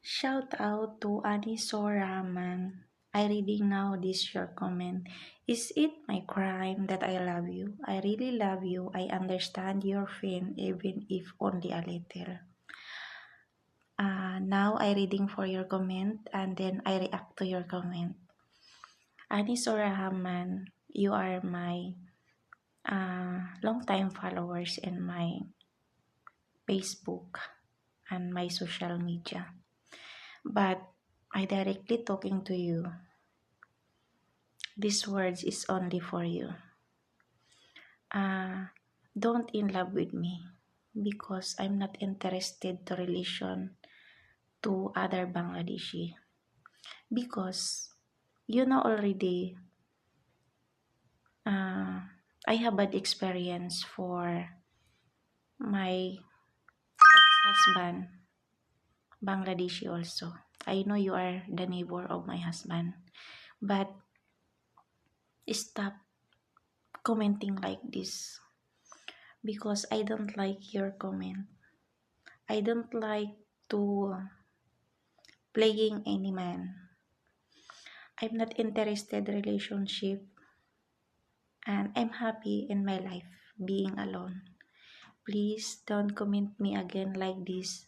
Shout out to Anisor Rahman. I reading now this your comment. Is it my crime that I love you? I really love you. I understand your pain even if only a little. Uh, now I reading for your comment and then I react to your comment. Anisor Rahman, you are my uh, long time followers in my Facebook and my social media. But I directly talking to you. These words is only for you. Uh, don't in love with me because I'm not interested to relation to other Bangladeshi because you know already uh, I have bad experience for my ex-husband Bangladeshi also. I know you are the neighbor of my husband, but stop commenting like this because I don't like your comment. I don't like to playing any man. I'm not interested relationship and I'm happy in my life being alone. Please don't comment me again like this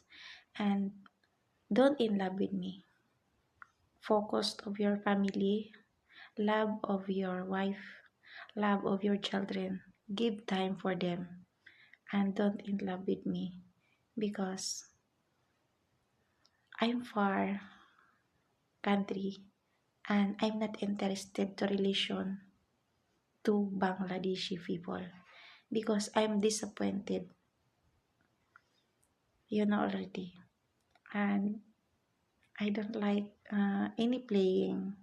and don't in love with me. Focus of your family, love of your wife, love of your children. Give time for them and don't in love with me because I'm far country and I'm not interested to relation to Bangladeshi people because I'm disappointed. You know already. And I don't like uh, any playing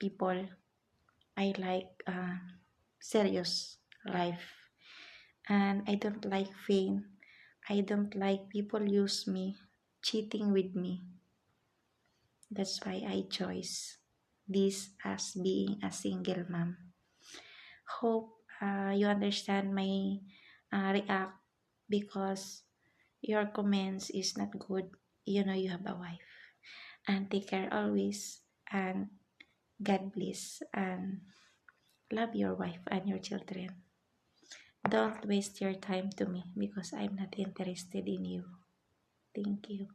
people. I like uh, serious life. And I don't like fame. I don't like people use me, cheating with me. That's why I chose this as being a single mom. Hope uh, you understand my uh, react because your comments is not good. You know you have a wife. And take care always and God bless and love your wife and your children. Don't waste your time to me because I'm not interested in you. Thank you.